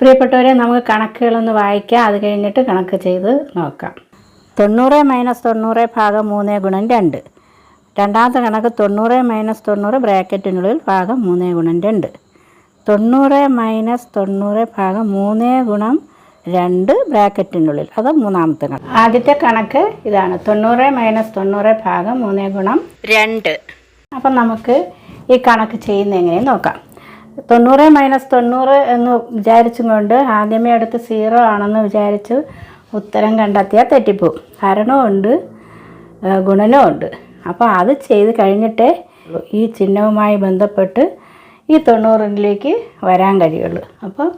പ്രിയപ്പെട്ടവരെ നമുക്ക് കണക്കുകളൊന്ന് വായിക്കാം. അത് കഴിഞ്ഞിട്ട് കണക്ക് ചെയ്ത് നോക്കാം. തൊണ്ണൂറ് മൈനസ് തൊണ്ണൂറ് ഭാഗം മൂന്ന് ഗുണം രണ്ട്. രണ്ടാമത്തെ കണക്ക് തൊണ്ണൂറ് മൈനസ് തൊണ്ണൂറ് ബ്രാക്കറ്റിനുള്ളിൽ ഭാഗം മൂന്ന് ഗുണം രണ്ട്. തൊണ്ണൂറ് മൈനസ് തൊണ്ണൂറ് ഭാഗം മൂന്ന് ഗുണം രണ്ട് ബ്രാക്കറ്റിനുള്ളിൽ. അത് മൂന്നാമത്തെ കണക്ക്. ആദ്യത്തെ കണക്ക് ഇതാണ്. തൊണ്ണൂറ് മൈനസ് തൊണ്ണൂറ് ഭാഗം മൂന്ന് ഗുണം രണ്ട്. അപ്പം നമുക്ക് ഈ കണക്ക് ചെയ്യുന്ന എങ്ങനെ നോക്കാം. തൊണ്ണൂറ് മൈനസ് തൊണ്ണൂറ് എന്ന് വിചാരിച്ചും കൊണ്ട് ആദ്യമേ അടുത്ത് സീറോ ആണെന്ന് വിചാരിച്ച് ഉത്തരം കണ്ടെത്തിയാൽ തെറ്റിപ്പോവും. ഹരണമുണ്ട് ഉണ്ട് അപ്പോൾ അത് ചെയ്ത് കഴിഞ്ഞിട്ടേ ഈ ചിഹ്നവുമായി ബന്ധപ്പെട്ട് ഈ തൊണ്ണൂറിലേക്ക് വരാൻ കഴിയുള്ളൂ. അപ്പോൾ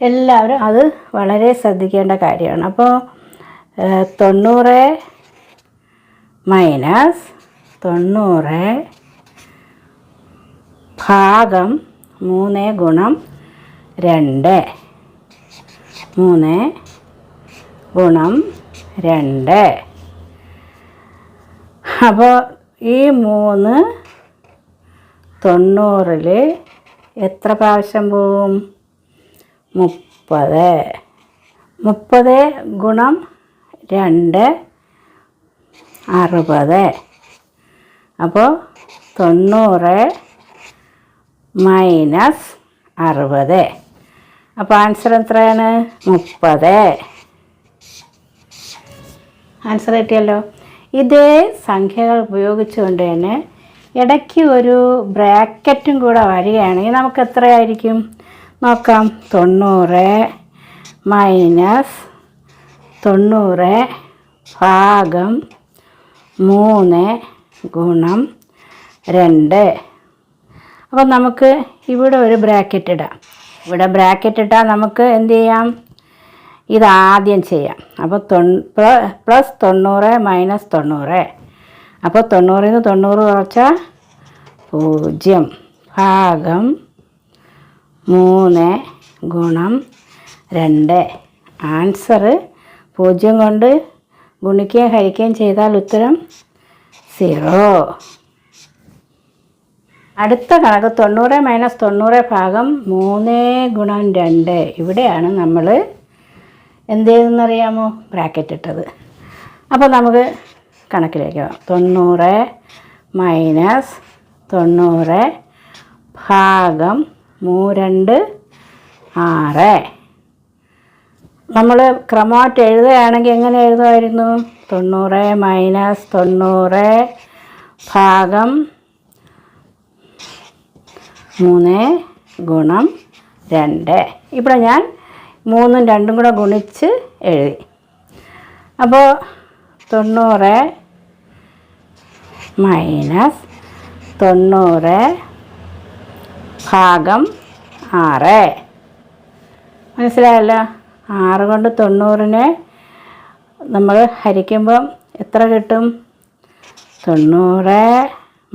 എല്ലാവരും അത് വളരെ ശ്രദ്ധിക്കേണ്ട കാര്യമാണ്. അപ്പോൾ തൊണ്ണൂറ് മൈനസ് തൊണ്ണൂറ് ഭാഗം മൂന്ന് ഗുണം രണ്ട്. മൂന്ന് ഗുണം രണ്ട്. അപ്പോൾ ഈ മൂന്ന് തൊണ്ണൂറിൽ എത്ര പ്രാവശ്യം പോവും? മുപ്പത്. മുപ്പത് ഗുണം രണ്ട് അറുപത്. അപ്പോൾ തൊണ്ണൂറ് മൈനസ് അറുപത്. അപ്പോൾ ആൻസർ എത്രയാണ്? മുപ്പത്. ആൻസർ കിട്ടിയല്ലോ. ഇതേ സംഖ്യകൾ ഉപയോഗിച്ചുകൊണ്ട് തന്നെ ഇടയ്ക്ക് ഒരു ബ്രാക്കറ്റും കൂടെ വരികയാണെങ്കിൽ നമുക്ക് എത്രയായിരിക്കും? നോക്കാം. തൊണ്ണൂറ് മൈനസ് തൊണ്ണൂറ് ഭാഗം മൂന്ന് ഗുണം രണ്ട്. അപ്പോൾ നമുക്ക് ഇവിടെ ഒരു ബ്രാക്കറ്റ് ഇടാം. ഇവിടെ ബ്രാക്കറ്റ് ഇട്ടാൽ നമുക്ക് എന്ത് ചെയ്യാം? ഇതാദ്യം ചെയ്യാം. അപ്പോൾ തൊണ്ണൂ പ്ലസ് തൊണ്ണൂറ് മൈനസ് തൊണ്ണൂറ്. അപ്പോൾ തൊണ്ണൂറിൽ നിന്ന് തൊണ്ണൂറ് കുറച്ചാൽ പൂജ്യം ഭാഗം മൂന്ന് ഗുണം രണ്ട്. ആൻസർ പൂജ്യം കൊണ്ട് ഗുണിക്കുകയും ഹരിക്കുകയും ചെയ്താൽ ഉത്തരം സീറോ. അടുത്ത കണക്ക് തൊണ്ണൂറ് മൈനസ് തൊണ്ണൂറ് ഭാഗം മൂന്ന് ഗുണം രണ്ട്. ഇവിടെയാണ് നമ്മൾ എന്ത് ചെയ്തെന്നറിയാമോ ബ്രാക്കറ്റ് ഇട്ടത്. അപ്പോൾ നമുക്ക് കണക്കിലേക്ക് പോകാം. തൊണ്ണൂറ് മൈനസ് തൊണ്ണൂറ് ഭാഗം മൂരണ്ട് ആറ്. നമ്മൾ ക്രമമായിട്ട് എഴുതുകയാണെങ്കിൽ എങ്ങനെ എഴുതുമായിരുന്നു? തൊണ്ണൂറ് മൈനസ് തൊണ്ണൂറ് ഭാഗം മൂന്ന് ഗുണം രണ്ട്. ഇവിടെ ഞാൻ മൂന്നും രണ്ടും കൂടെ ഗുണിച്ച് എഴുതി. അപ്പോൾ തൊണ്ണൂറ് മൈനസ് തൊണ്ണൂറ് ഭാഗം ആറ്. മനസ്സിലായല്ലോ? ആറ് കൊണ്ട് തൊണ്ണൂറിനെ നമ്മൾ ഹരിക്കുമ്പം എത്ര കിട്ടും? തൊണ്ണൂറ്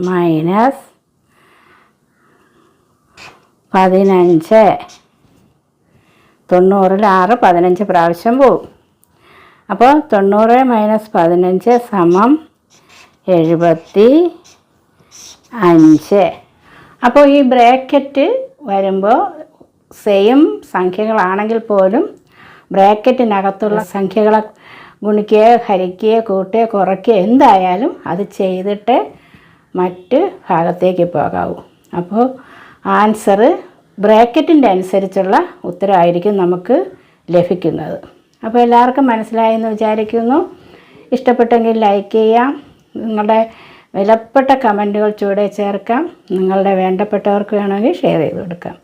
മൈനസ് പതിനഞ്ച്. തൊണ്ണൂറിൽ ആറ് പതിനഞ്ച് പ്രാവശ്യം പോവും. അപ്പോൾ തൊണ്ണൂറ് മൈനസ് പതിനഞ്ച് സമം എഴുപത്തി അഞ്ച്. അപ്പോൾ ഈ ബ്രാക്കറ്റ് വരുമ്പോൾ സെയിം സംഖ്യകളാണെങ്കിൽ പോലും ബ്രാക്കറ്റിനകത്തുള്ള സംഖ്യകളെ ഗുണിക്കുക ഹരിക്കുക കൂട്ടുക കുറയ്ക്കുകയോ എന്തായാലും അത് ചെയ്തിട്ട് മറ്റ് ഭാഗത്തേക്ക് പോകാവൂ. അപ്പോൾ ആൻസർ ബ്രാക്കറ്റിന്റെ അനുസരിച്ചുള്ള ഉത്തരമായിരിക്കും നമുക്ക് ലഭിക്കുന്നത്. അപ്പോൾ എല്ലാവർക്കും മനസ്സിലായെന്ന് വിചാരിക്കുന്നു. ഇഷ്ടപ്പെട്ടെങ്കിൽ ലൈക്ക് ചെയ്യാം. നിങ്ങളുടെ വിലപ്പെട്ട കമന്റുകൾ ചൂടെ ചേർക്കാം. നിങ്ങളുടെ വേണ്ടപ്പെട്ടവർക്ക് വേണമെങ്കിൽ ഷെയർ ചെയ്ത് കൊടുക്കാം.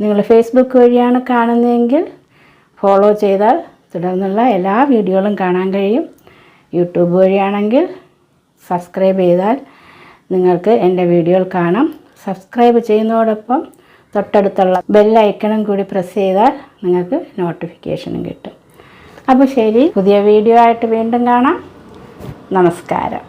നിങ്ങൾ ഫേസ്ബുക്ക് വഴിയാണ് കാണുന്നതെങ്കിൽ ഫോളോ ചെയ്താൽ തുടർന്നുള്ള എല്ലാ വീഡിയോകളും കാണാൻ കഴിയും. യൂട്യൂബ് വഴിയാണെങ്കിൽ സബ്സ്ക്രൈബ് ചെയ്താൽ നിങ്ങൾക്ക് എന്റെ വീഡിയോകൾ കാണാം. സബ്സ്ക്രൈബ് ചെയ്യുന്നതോടൊപ്പം തൊട്ടടുത്തുള്ള ബെല്ലൈക്കണും കൂടി പ്രസ് ചെയ്താൽ നിങ്ങൾക്ക് നോട്ടിഫിക്കേഷനും കിട്ടും. അപ്പോൾ ശരി പുതിയ വീഡിയോ ആയിട്ട് വീണ്ടും കാണാം. നമസ്കാരം.